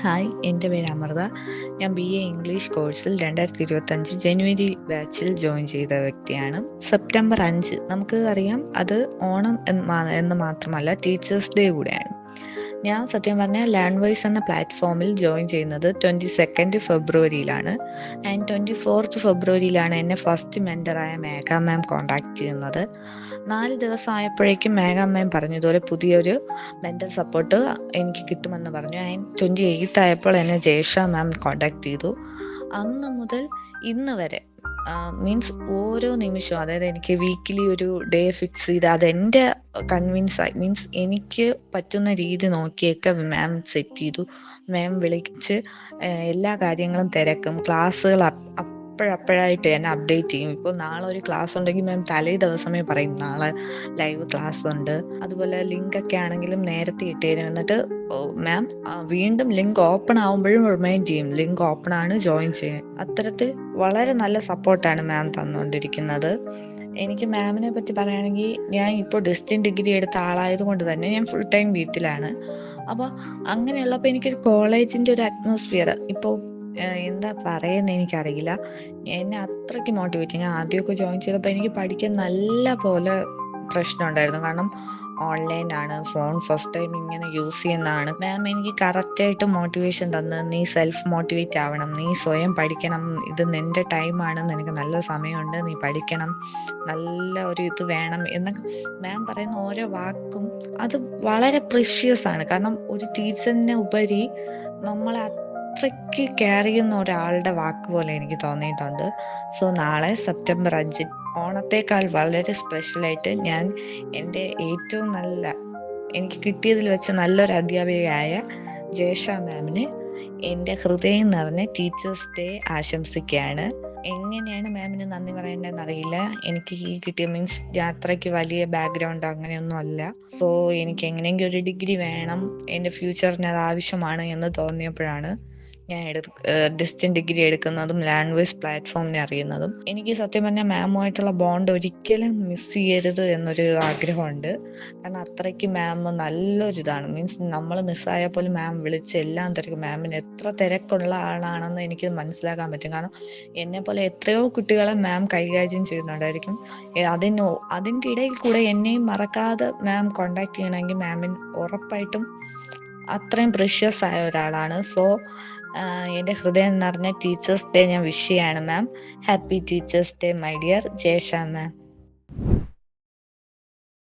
Hi എന്റെ പേര് അമൃത. ഞാൻ ബി എ ഇംഗ്ലീഷ് കോഴ്സിൽ രണ്ടായിരത്തി ഇരുപത്തഞ്ച് ജനുവരി ബാച്ചിൽ ജോയിൻ ചെയ്ത വ്യക്തിയാണ്. സെപ്റ്റംബർ അഞ്ച്. നമുക്ക് അറിയാം അത് ഓണം എന്ന് മാത്രമല്ല ടീച്ചേഴ്സ് ഡേ കൂടെയാണ്. ഞാൻ സത്യം പറഞ്ഞാൽ ലാൻഡ് വൈസ് എന്ന പ്ലാറ്റ്ഫോമിൽ ജോയിൻ ചെയ്യുന്നത് ട്വന്റി സെക്കൻഡ് ഫെബ്രുവരിയിലാണ് ആൻഡ് ട്വന്റി ഫോർത്ത് ഫെബ്രുവരിയിലാണ് എന്നെ ഫസ്റ്റ് മെന്ററായ മേഘ മാം കോൺടാക്ട് ചെയ്യുന്നത്. നാല് ദിവസം ആയപ്പോഴേക്കും മേഘ മാം പറഞ്ഞതുപോലെ പുതിയൊരു മെന്റൽ സപ്പോർട്ട് എനിക്ക് കിട്ടുമെന്ന് പറഞ്ഞു. ആൻഡ് ട്വന്റി എയ്ത്ത് ആയപ്പോൾ എന്നെ ജയഷ മാം കോൺടാക്ട് ചെയ്തു. അന്ന് മുതൽ ഇന്ന് വരെ മീൻസ് ഓരോ നിമിഷവും അതായത് എനിക്ക് വീക്കിലി ഒരു ഡേ ഫിക്സ് ചെയ്ത് അതെന്റെ കൺവിൻസ് ആയി. മീൻസ് എനിക്ക് പറ്റുന്ന രീതി നോക്കിയൊക്കെ മാം സെറ്റ് ചെയ്തു. മാം വിളിച്ച് എല്ലാ കാര്യങ്ങളും തിരക്കും. ക്ലാസ്സുകൾ അപ്പോഴപ്പോഴായിട്ട് എന്നെ അപ്ഡേറ്റ് ചെയ്യും. ഇപ്പോൾ നാളെ ഒരു ക്ലാസ് ഉണ്ടെങ്കിൽ മാം തലേ ദിവസമേ പറയും. നാളെ ലൈവ് ക്ലാസ് ഉണ്ട്. അതുപോലെ ലിങ്ക് ഒക്കെ ആണെങ്കിലും നേരത്തെ ഇട്ടേരും. എന്നിട്ട് മാം വീണ്ടും ലിങ്ക് ഓപ്പൺ ആവുമ്പോഴും റിമൈൻഡ് ചെയ്യും. ലിങ്ക് ഓപ്പൺ ആണ് ജോയിൻ ചെയ്യാൻ അത്തരത്തിൽ വളരെ നല്ല സപ്പോർട്ടാണ് മാം തന്നുകൊണ്ടിരിക്കുന്നത് എനിക്ക് മാമിനെ പറ്റി പറയുകയാണെങ്കിൽ ഞാൻ ഇപ്പോൾ ഡിസ്റ്റിൻ ഡിഗ്രി എടുത്ത ആളായത് കൊണ്ട് തന്നെ ഞാൻ ഫുൾ ടൈം വീട്ടിലാണ്. അപ്പോൾ അങ്ങനെയുള്ളപ്പോൾ എനിക്കൊരു കോളേജിന്റെ ഒരു അറ്റ്മോസ്ഫിയർ ഇപ്പോൾ എന്താ പറയുന്നത് എനിക്കറിയില്ല. എന്നെ അത്രയ്ക്ക് മോട്ടിവേറ്റ് ഞാൻ ആദ്യമൊക്കെ ജോയിൻ ചെയ്തപ്പോൾ എനിക്ക് പഠിക്കാൻ നല്ല പോലെ പ്രശ്നം ഉണ്ടായിരുന്നു. കാരണം ഓൺലൈൻ ആണ്. ഫോൺ ഫസ്റ്റ് ടൈം ഇങ്ങനെ യൂസ് ചെയ്യുന്നതാണ്. മാം എനിക്ക് കറക്റ്റായിട്ട് മോട്ടിവേഷൻ തന്ന്. നീ സെൽഫ് മോട്ടിവേറ്റ് ആവണം. നീ സ്വയം പഠിക്കണം. ഇത് നിന്റെ ടൈമാണ് നിനക്ക് നല്ല സമയമുണ്ട്. നീ പഠിക്കണം. നല്ല ഒരു ഇത് വേണം എന്നൊക്കെ മാം പറയുന്ന ഓരോ വാക്കും അത് വളരെ പ്രിഷ്യസ് ആണ്. കാരണം ഒരു ടീച്ചറിനെ ഉപരി നമ്മളെ അത്രയ്ക്ക് കെയർ ചെയ്യുന്ന ഒരാളുടെ വാക്ക് പോലെ എനിക്ക് തോന്നിയിട്ടുണ്ട്. സോ നാളെ സെപ്റ്റംബർ അഞ്ച് ഓണത്തേക്കാൾ വളരെ സ്പെഷ്യലായിട്ട് ഞാൻ എന്റെ ഏറ്റവും നല്ല എനിക്ക് കിട്ടിയതിൽ വെച്ച നല്ലൊരു അധ്യാപികയായ ജേഷ മാമിന് എന്റെ ഹൃദയം നിറഞ്ഞ ടീച്ചേഴ്സ് ഡേ ആശംസിക്കുകയാണ്. എങ്ങനെയാണ് മാമിന് നന്ദി പറയേണ്ടതെന്ന് അറിയില്ല. എനിക്ക് ഈ കിട്ടിയ മീൻസ് യാത്രയ്ക്ക് വലിയ ബാക്ക്ഗ്രൗണ്ട് അങ്ങനെയൊന്നും അല്ല. സോ എനിക്ക് എങ്ങനെയെങ്കിലും ഒരു ഡിഗ്രി വേണം. എന്റെ ഫ്യൂച്ചറിന് അത് ആവശ്യമാണ് എന്ന് തോന്നിയപ്പോഴാണ് ഞാൻ എടു ഡിസ്റ്റന്റ് ഡിഗ്രി എടുക്കുന്നതും ലാംഗ്വേജ് പ്ലാറ്റ്ഫോമിനെ അറിയുന്നതും. എനിക്ക് സത്യം പറഞ്ഞാൽ മാമുമായിട്ടുള്ള ബോണ്ട് ഒരിക്കലും മിസ് ചെയ്യരുത് എന്നൊരു ആഗ്രഹമുണ്ട്. കാരണം അത്രയ്ക്ക് മാം നല്ലൊരു ഇതാണ് മീൻസ് നമ്മൾ മിസ്സായാൽ പോലും മാം വിളിച്ച് എല്ലാം തിരക്കും. മാമിന് എത്ര തിരക്കുള്ള ആളാണെന്ന് എനിക്ക് മനസ്സിലാക്കാൻ പറ്റും. കാരണം എന്നെ പോലെ എത്രയോ കുട്ടികളെ മാം കൈകാര്യം ചെയ്യുന്നുണ്ടായിരിക്കും. അതിന് അതിന്റെ ഇടയിൽ കൂടെ എന്നെയും മറക്കാതെ മാം കോണ്ടാക്ട് ചെയ്യണമെങ്കിൽ മാമിന് ഉറപ്പായിട്ടും അത്രയും പ്രഷ്യസ് ആയ ഒരാളാണ്. സോ എന്റെ ഹൃദയം നിറഞ്ഞ ടീച്ചേഴ്സ് ഡേ ഞാൻ വിഷ് ചെയ്യാണ് ma'am happy teachers day my dear Jayasha ma'am